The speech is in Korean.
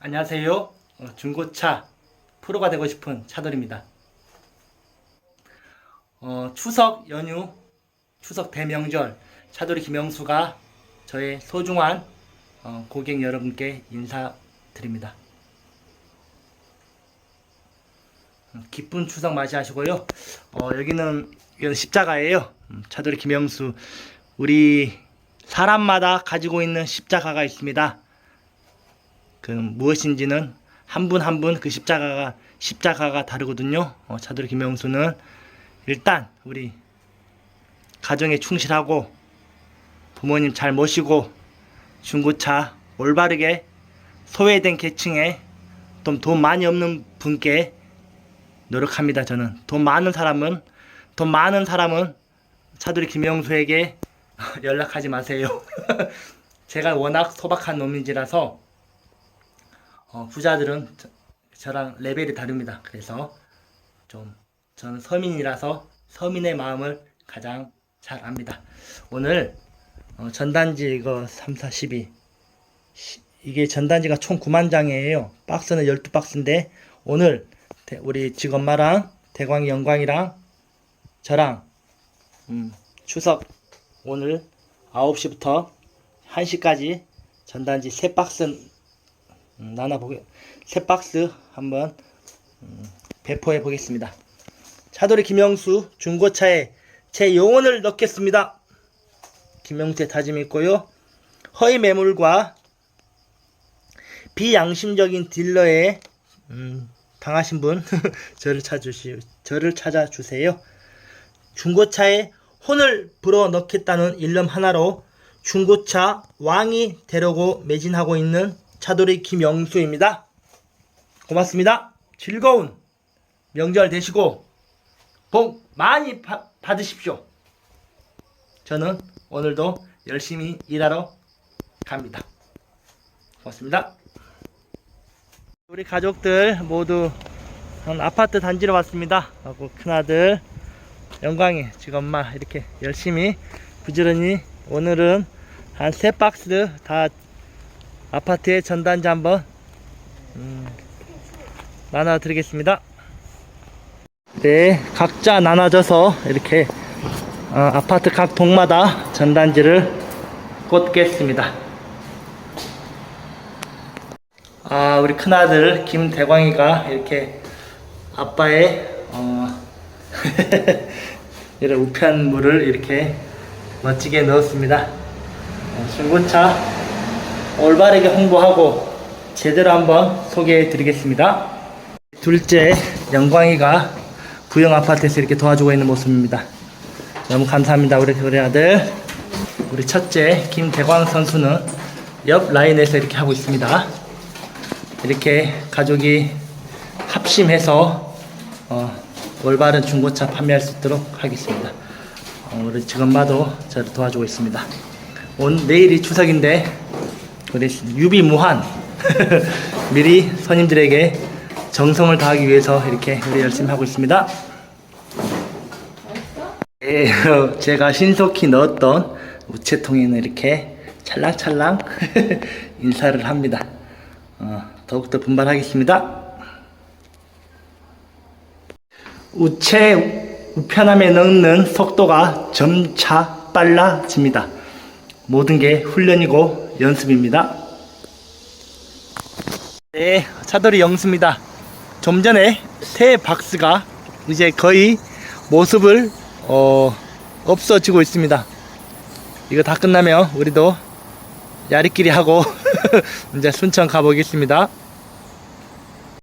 안녕하세요. 어, 중고차 프로가 되고 싶은 차돌입니다. 어, 추석 연휴, 추석 대명절 차돌이 김영수가 저의 소중한 어, 고객 여러분께 인사드립니다. 음, 기쁜 추석 맞이하시고요. 어, 여기는 십자가예요. 음, 차돌이 김영수 우리 사람마다 가지고 있는 십자가가 있습니다. 그 무엇인지는 한 분 한 분 그 십자가가 십자가가 다르거든요. 어, 차돌이 김영수는 일단 우리 가정에 충실하고 부모님 잘 모시고 중고차 올바르게 소외된 계층에 좀 돈 많이 없는 분께 노력합니다. 저는 돈 많은 사람은 돈 많은 사람은 차돌이 김영수에게 연락하지 마세요. 제가 워낙 소박한 놈인지라서 어, 부자들은 저, 저랑 레벨이 다릅니다. 그래서 좀 저는 서민이라서 서민의 마음을 가장 잘 압니다. 오늘 어, 전단지 이거 3, 4, 12 시- 이게 전단지가 총 9만 장이에요. 박스는 12박스인데 오늘 대- 우리 직엄마랑 대광이 영광이랑 저랑 음, 추석 오늘 9시부터 1시까지 전단지 3박스 음, 나눠 보게 세 박스 한번 음, 배포해 보겠습니다. 차돌이 김영수 중고차에 제 용언을 넣겠습니다. 김영수의 다짐이 있고요. 허위 매물과 비양심적인 딜러에 음, 당하신 분 저를 찾으시 저를 찾아주세요. 중고차에 혼을 불어 넣겠다는 일념 하나로 중고차 왕이 되려고 매진하고 있는 차돌이 김영수입니다. 고맙습니다. 즐거운 명절 되시고 복 많이 바- 받으십시오. 저는 오늘도 열심히 일하러 갑니다. 고맙습니다. 우리 가족들 모두 한 아파트 단지로 왔습니다. 하고 큰아들 영광이 지금 엄마 이렇게 열심히 부지런히 오늘은 한 세 박스 다 아파트에 전단지 한번 음, 나눠 드리겠습니다. 네, 각자 나눠져서 이렇게 어, 아파트 각 동마다 전단지를 꽂겠습니다. 아, 우리 큰아들 김대광이가 이렇게 아빠의 어, 이런 우편물을 이렇게 멋지게 넣었습니다. 어, 중고차 올바르게 홍보하고 제대로 한번 소개해 드리겠습니다. 둘째 영광이가 부영 아파트에서 이렇게 도와주고 있는 모습입니다. 너무 감사합니다. 우리 우리 아들. 우리 첫째 김대광 선수는 옆 라인에서 이렇게 하고 있습니다. 이렇게 가족이 합심해서 어, 올바른 중고차 판매할 수 있도록 하겠습니다. 어, 우리 지금마도 저를 도와주고 있습니다. 오늘 내일이 추석인데 우리 유비무한 미리 손님들에게 정성을 다하기 위해서 이렇게 우리 열심히 하고 있습니다. 예, 제가 신속히 넣었던 우체통에는 이렇게 찰랑찰랑 인사를 합니다. 어, 더욱더 분발하겠습니다. 우체 우편함에 넣는 속도가 점차 빨라집니다. 모든 게 훈련이고 연습입니다. 네, 차돌이 영수입니다. 좀 전에 새 박스가 이제 거의 모습을 어, 없어지고 있습니다. 이거 다 끝나면 우리도 야리끼리 하고 이제 순천 가보겠습니다.